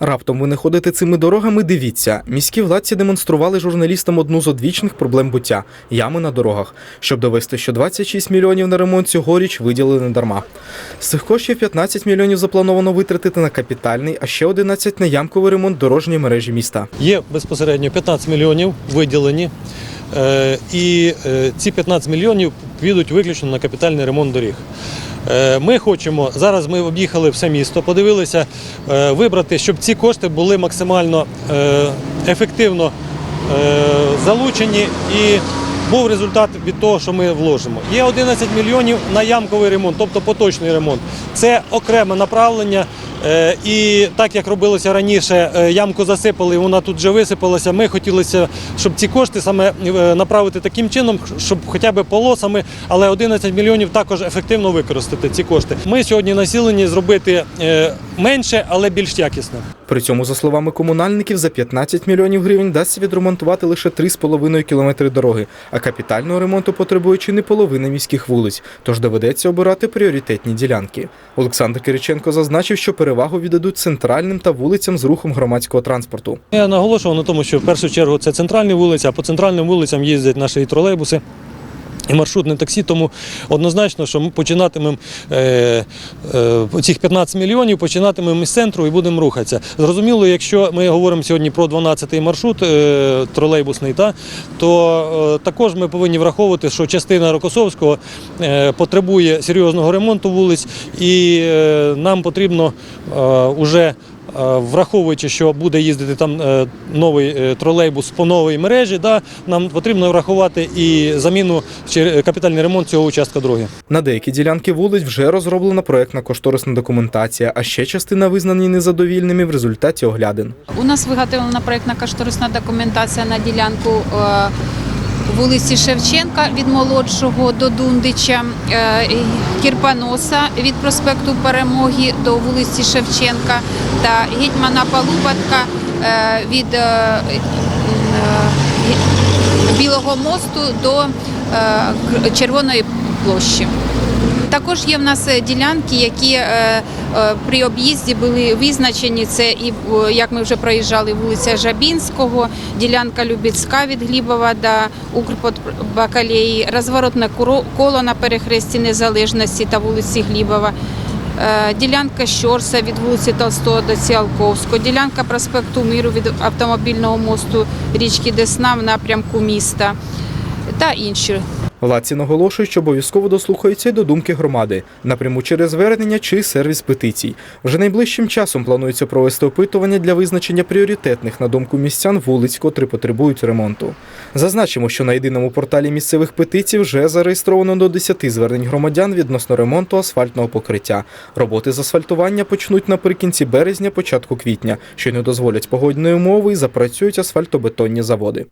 Раптом ви не ходите цими дорогами. Дивіться, міські владці демонстрували журналістам одну з одвічних проблем буття ями на дорогах, щоб довести, що 26 мільйонів на ремонт цьогоріч виділили дарма. З цих коштів 15 мільйонів заплановано витратити на капітальний, а ще 11 на ямковий ремонт дорожньої мережі міста. Є безпосередньо 15 мільйонів виділені. е, І е, ці 15 мільйонів підуть виключно на капітальний ремонт доріг. Е, Ми хочемо, зараз ми об'їхали все місто, подивилися, е, вибрати, щоб ці кошти були максимально е, ефективно залучені і був результат від того, що ми вложимо. Є 11 мільйонів на ямковий ремонт, тобто поточний ремонт. Це окреме направлення. Е, І так як робилося раніше, е, ямку засипали, вона тут вже висипалася. Ми хотілося, щоб ці кошти саме е, направити таким чином, щоб хоча б полосами, але 11 мільйонів також ефективно використати ці кошти. Ми сьогодні націлені зробити менше, але більш якісно. При цьому, за словами комунальників, за 15 мільйонів гривень вдасться відремонтувати лише 3,5 кілометри дороги, а капітального ремонту потребує чи не половина міських вулиць, тож доведеться обирати пріоритетні ділянки. Олександр Кириченко зазначив, що перевагу віддадуть центральним та вулицям з рухом громадського транспорту. Я наголошував на тому, що в першу чергу це центральні вулиці, а по центральним вулицям їздять наші тролейбуси. І маршрутне таксі, тому однозначно, що ми починатимемо е, е, цих 15 мільйонів, починатимемо з центру і будемо рухатися. Зрозуміло, якщо ми говоримо сьогодні про 12-й маршрут е, тролейбусний, то також ми повинні враховувати, що частина Рокосовського потребує серйозного ремонту вулиць, і нам потрібно е, уже Е, Враховуючи, що буде їздити там е, новий е, тролейбус по новій мережі, да, нам потрібно врахувати і заміну чи капітальний ремонт цього участка дороги. На деякі ділянки вулиць вже розроблена проектна кошторисна документація, а ще частина визнані незадовільними в результаті оглядин. У нас виготовлена проєктна кошторисна документація на ділянку е, вулиці Шевченка від молодшого до Дундича, е, Кірпаноса від проспекту Перемоги до вулиці Шевченка та гетьмана Палубатка е, від е, Білого мосту до Червоної площі. Також є в нас е, ділянки, які е, е, при об'їзді були визначені. Це і як ми вже проїжджали, вулиця Жабінського, ділянка Любіцька від Глібова до Укрпотбакалеї, розворотне коло на перехресті Незалежності та вулиці Глібова. Ділянка Щорса від вулиці Толстого до Ціалковського, ділянка проспекту Миру від автомобільного мосту річки Десна в напрямку міста та інші. Владці наголошують, що обов'язково дослухаються й до думки громади напряму через звернення чи сервіс петицій. Вже найближчим часом планується провести опитування для визначення пріоритетних на думку містян вулиць, котрі потребують ремонту. Зазначимо, що на єдиному порталі місцевих петицій вже зареєстровано до 10 звернень громадян відносно ремонту асфальтного покриття. Роботи з асфальтування почнуть наприкінці березня, початку квітня, що не дозволять погодні умови і запрацюють асфальтобетонні заводи.